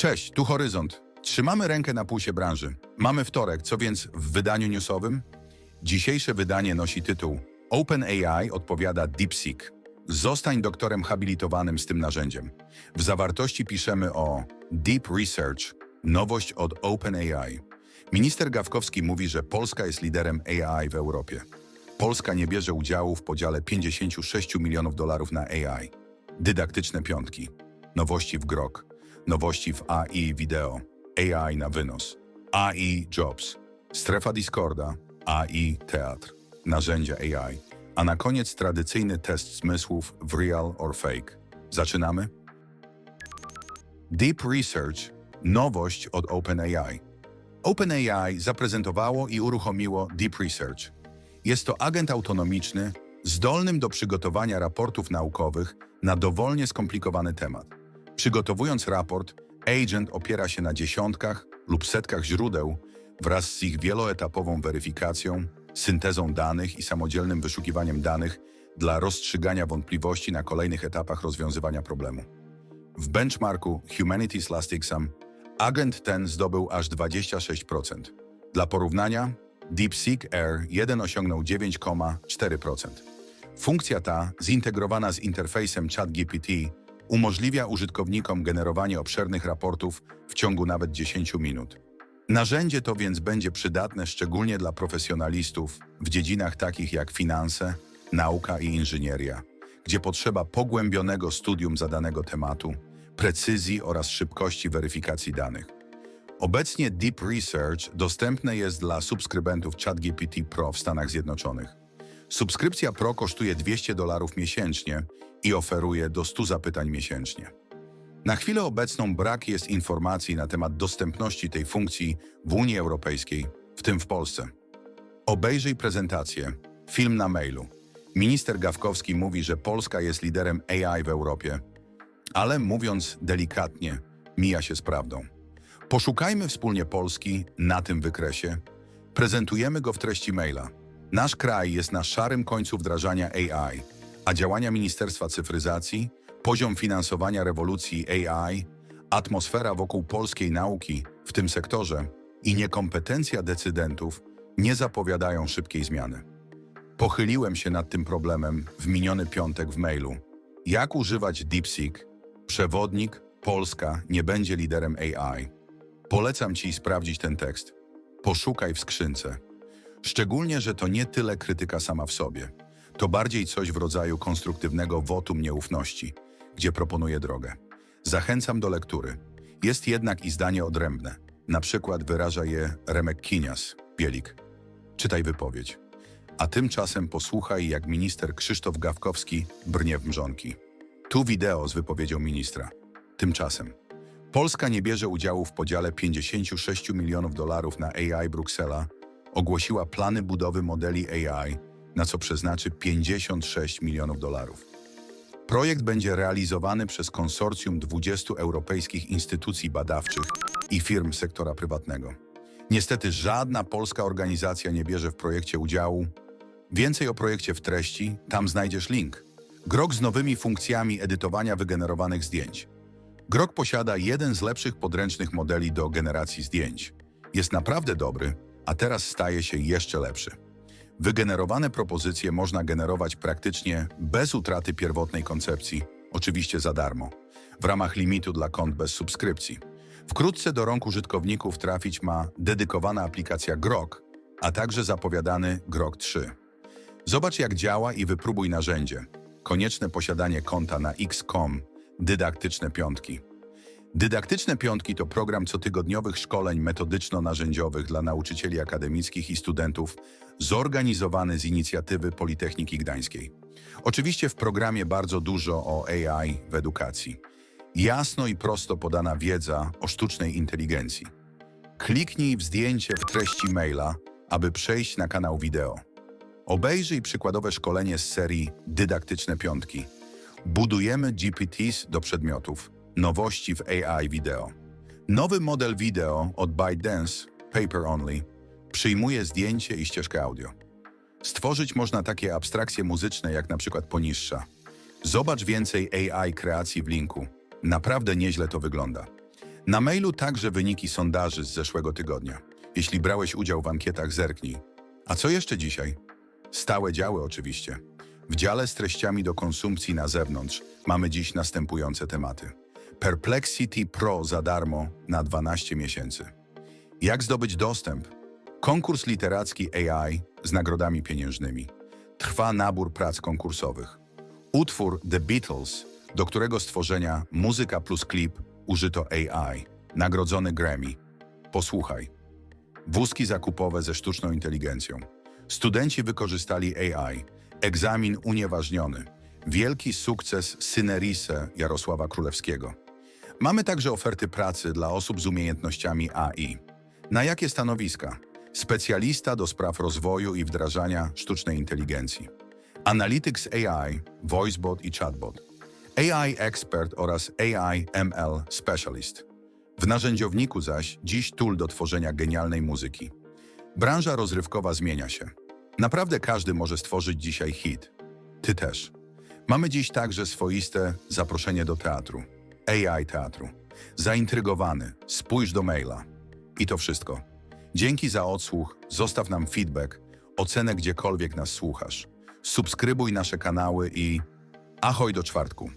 Cześć, tu Horyzont. Trzymamy rękę na pulsie branży. Mamy wtorek, co więc w wydaniu newsowym? Dzisiejsze wydanie nosi tytuł OpenAI odpowiada DeepSeek. Zostań doktorem habilitowanym z tym narzędziem. W zawartości piszemy o Deep Research, nowość od OpenAI. Minister Gawkowski mówi, że Polska jest liderem AI w Europie. Polska nie bierze udziału w podziale 56 milionów dolarów na AI. Dydaktyczne piątki, nowości w GROK, nowości w AI wideo, AI na wynos, AI Jobs, strefa Discorda, AI Teatr, narzędzia AI, a na koniec tradycyjny test zmysłów w real or fake. Zaczynamy? Deep Research, nowość od OpenAI. OpenAI zaprezentowało i uruchomiło Deep Research. Jest to agent autonomiczny, zdolnym do przygotowania raportów naukowych na dowolnie skomplikowany temat. Przygotowując raport, agent opiera się na dziesiątkach lub setkach źródeł wraz z ich wieloetapową weryfikacją, syntezą danych i samodzielnym wyszukiwaniem danych dla rozstrzygania wątpliwości na kolejnych etapach rozwiązywania problemu. W benchmarku Humanities Last Exam agent ten zdobył aż 26%. Dla porównania, DeepSeek R1 osiągnął 9,4%. Funkcja ta, zintegrowana z interfejsem ChatGPT, umożliwia użytkownikom generowanie obszernych raportów w ciągu nawet 10 minut. Narzędzie to więc będzie przydatne szczególnie dla profesjonalistów w dziedzinach takich jak finanse, nauka i inżynieria, gdzie potrzeba pogłębionego studium zadanego tematu, precyzji oraz szybkości weryfikacji danych. Obecnie Deep Research dostępne jest dla subskrybentów ChatGPT Pro w Stanach Zjednoczonych. Subskrypcja Pro kosztuje 200 dolarów miesięcznie i oferuje do 100 zapytań miesięcznie. Na chwilę obecną brak jest informacji na temat dostępności tej funkcji w Unii Europejskiej, w tym w Polsce. Obejrzyj prezentację, film na mailu. Minister Gawkowski mówi, że Polska jest liderem AI w Europie, ale mówiąc delikatnie, mija się z prawdą. Poszukajmy wspólnie Polski na tym wykresie. Prezentujemy go w treści maila. Nasz kraj jest na szarym końcu wdrażania AI, a działania Ministerstwa Cyfryzacji, poziom finansowania rewolucji AI, atmosfera wokół polskiej nauki w tym sektorze i niekompetencja decydentów nie zapowiadają szybkiej zmiany. Pochyliłem się nad tym problemem w miniony piątek w mailu. Jak używać DeepSeek? Przewodnik Polska nie będzie liderem AI. Polecam Ci sprawdzić ten tekst. Poszukaj w skrzynce. Szczególnie, że to nie tyle krytyka sama w sobie. To bardziej coś w rodzaju konstruktywnego wotum nieufności, gdzie proponuję drogę. Zachęcam do lektury. Jest jednak i zdanie odrębne. Na przykład wyraża je Remek Kinias, Bielik. Czytaj wypowiedź. A tymczasem posłuchaj, jak minister Krzysztof Gawkowski brnie w mrzonki. Tu wideo z wypowiedzią ministra. Tymczasem. Polska nie bierze udziału w podziale 56 milionów dolarów na AI Bruksela, ogłosiła plany budowy modeli AI, na co przeznaczy 56 milionów dolarów. Projekt będzie realizowany przez konsorcjum 20 europejskich instytucji badawczych i firm sektora prywatnego. Niestety żadna polska organizacja nie bierze w projekcie udziału. Więcej o projekcie w treści, tam znajdziesz link. Grok z nowymi funkcjami edytowania wygenerowanych zdjęć. Grok posiada jeden z lepszych podręcznych modeli do generacji zdjęć. Jest naprawdę dobry, a teraz staje się jeszcze lepszy. Wygenerowane propozycje można generować praktycznie bez utraty pierwotnej koncepcji, oczywiście za darmo, w ramach limitu dla kont bez subskrypcji. Wkrótce do rąk użytkowników trafić ma dedykowana aplikacja Grok, a także zapowiadany Grok 3. Zobacz jak działa i wypróbuj narzędzie. Konieczne posiadanie konta na X.com, dydaktyczne piątki. Dydaktyczne piątki to program cotygodniowych szkoleń metodyczno-narzędziowych dla nauczycieli akademickich i studentów, zorganizowany z inicjatywy Politechniki Gdańskiej. Oczywiście w programie bardzo dużo o AI w edukacji. Jasno i prosto podana wiedza o sztucznej inteligencji. Kliknij w zdjęcie w treści maila, aby przejść na kanał wideo. Obejrzyj przykładowe szkolenie z serii Dydaktyczne Piątki. Budujemy GPTs do przedmiotów. Nowości w AI wideo. Nowy model wideo od ByteDance, Paper Only, przyjmuje zdjęcie i ścieżkę audio. Stworzyć można takie abstrakcje muzyczne jak na przykład poniższa. Zobacz więcej AI kreacji w linku. Naprawdę nieźle to wygląda. Na mailu także wyniki sondaży z zeszłego tygodnia. Jeśli brałeś udział w ankietach, zerknij. A co jeszcze dzisiaj? Stałe działy oczywiście. W dziale z treściami do konsumpcji na zewnątrz mamy dziś następujące tematy. Perplexity Pro za darmo na 12 miesięcy. Jak zdobyć dostęp? Konkurs literacki AI z nagrodami pieniężnymi. Trwa nabór prac konkursowych. Utwór The Beatles, do którego stworzenia muzyka plus klip użyto AI, nagrodzony Grammy. Posłuchaj. Wózki zakupowe ze sztuczną inteligencją. Studenci wykorzystali AI. Egzamin unieważniony. Wielki sukces Synerise Jarosława Królewskiego. Mamy także oferty pracy dla osób z umiejętnościami AI. Na jakie stanowiska? Specjalista do spraw rozwoju i wdrażania sztucznej inteligencji. Analytics AI, VoiceBot i Chatbot. AI Expert oraz AI ML Specialist. W narzędziowniku zaś dziś tool do tworzenia genialnej muzyki. Branża rozrywkowa zmienia się. Naprawdę każdy może stworzyć dzisiaj hit. Ty też. Mamy dziś także swoiste zaproszenie do teatru. AI teatru. Zaintrygowany, spójrz do maila. I to wszystko. Dzięki za odsłuch, zostaw nam feedback, ocenę gdziekolwiek nas słuchasz. Subskrybuj nasze kanały i ahoj do czwartku.